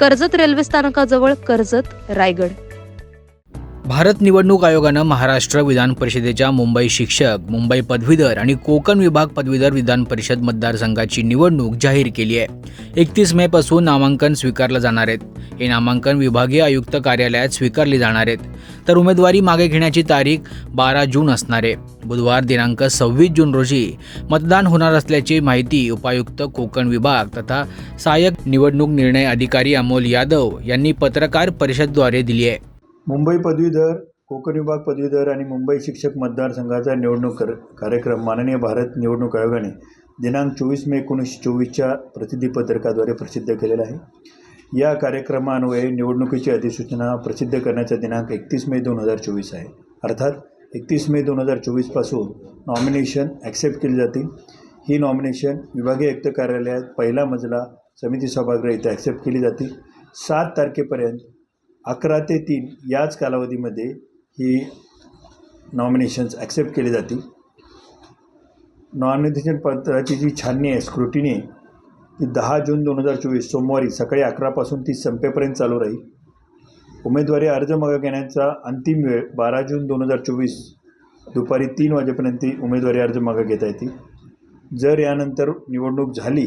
Karjat railway स्थानकाजवळ कर्जत रायगड. भारत निवडणूक आयोगानं महाराष्ट्र विधान परिषदेच्या मुंबई शिक्षक मुंबई पदवीधर आणि कोकण विभाग पदवीधर विधान परिषद मतदारसंघाची निवडणूक जाहीर केली आहे. एकतीस मे पासून नामांकन स्वीकारलं जाणार आहेत. हे नामांकन विभागीय आयुक्त कार्यालयात स्वीकारले जाणार आहेत. तर उमेदवारी मागे घेण्याची तारीख बारा जून असणार आहे. बुधवार दिनांक सव्वीस जून रोजी मतदान होणार असल्याची माहिती उपायुक्त कोकण विभाग तथा सहाय्यक निवडणूक निर्णय अधिकारी अमोल यादव यांनी पत्रकार परिषदद्वारे दिली आहे. मुंबई पदवीधर कोकण विभाग पदवीधर आणि मुंबई शिक्षक मतदारसंघाचा निवडणूक कर कार्यक्रम माननीय भारत निवडणूक आयोगाने दिनांक चोवीस मे एकोणीसशे चोवीसच्या प्रसिद्धीपत्रकाद्वारे प्रसिद्ध केलेला आहे. या कार्यक्रमान्वये निवडणुकीची अधिसूचना प्रसिद्ध करण्याचा दिनांक एकतीस मे दोन हजार चोवीस आहे. अर्थात एकतीस मे दोन हजार चोवीसपासून नॉमिनेशन ॲक्सेप्ट केली जातील. ही नॉमिनेशन विभागीय आयुक्त कार्यालयात पहिला मजला समिती सभागृह इथे ॲक्सेप्ट केली जातील. सात तारखेपर्यंत अकरा ते तीन याच कालावधीमध्ये ही नॉमिनेशन्स ॲक्सेप्ट केले जातील. नॉमिनेशन पत्राची जी छाननी आहे स्क्रुटिनी आहे ती दहा जून दोन हजार चोवीस सोमवारी सकाळी अकरापासून ती संपेपर्यंत चालू राहील. उमेदवारी अर्ज मागे घेण्याचा अंतिम वेळ बारा जून दोन हजार चोवीस दुपारी तीन वाजेपर्यंत ती उमेदवारी अर्ज मागे घेता येतील. जर यानंतर निवडणूक झाली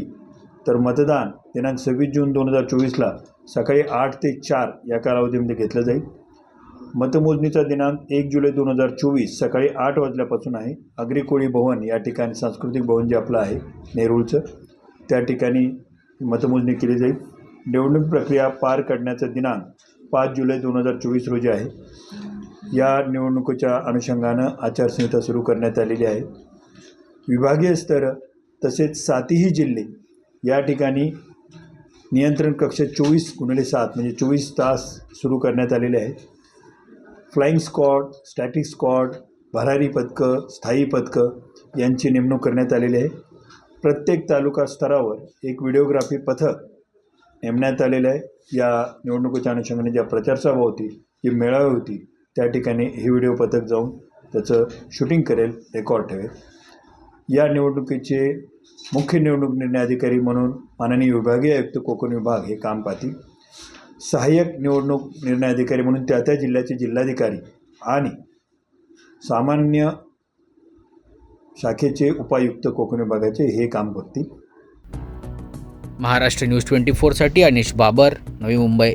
तर मतदान दिनांक सव्वीस जून दोन हजार चोवीसला सकाळी आठ ते चार या कालावधीमध्ये घेतलं जाईल. मतमोजणीचा दिनांक एक जुलै दोन हजार चोवीस सकाळी आठ वाजल्यापासून आहे. अग्रिकोळी भवन या ठिकाणी सांस्कृतिक भवन जे आपलं आहे नेरूळचं त्या ठिकाणी मतमोजणी केली जाईल. निवडणूक प्रक्रिया पार करण्याचा दिनांक पाच जुलै दोन हजार चोवीस रोजी आहे. या निवडणुकीच्या अनुषंगानं आचारसंहिता सुरू करण्यात आलेली आहे. विभागीय स्तर तसेच सातही जिल्हे या ठिकाणी नियंत्रण कक्ष चोवीस गुणिले सात म्हणजे चोवीस तास सुरू करण्यात आलेले आहेत. फ्लाईंग स्कॉड स्टॅटिक स्कॉड भरारी पथकं स्थायी पथकं यांची नेमणूक करण्यात आलेली आहे. प्रत्येक तालुका स्तरावर एक व्हिडिओग्राफी पथक नेमण्यात आलेलं आहे. या निवडणुकीच्या अनुषंगाने ज्या प्रचारसभा होती जी मेळावे होती त्या ठिकाणी हे व्हिडिओ पथक जाऊन त्याचं शूटिंग करेल रेकॉर्ड ठेवेल. या निवडणुकीचे मुख्य निवडणूक निर्णय अधिकारी म्हणून माननीय विभागीय आयुक्त कोकण विभाग हे काम पाहतील. सहाय्यक निवडणूक निर्णय अधिकारी म्हणून त्या त्या जिल्ह्याचे जिल्हाधिकारी आणि सामान्य शाखेचे उपायुक्त कोकण विभागाचे हे काम करतील महाराष्ट्र न्यूज ट्वेंटी फोरसाठी अनिश बाबर नवी मुंबई.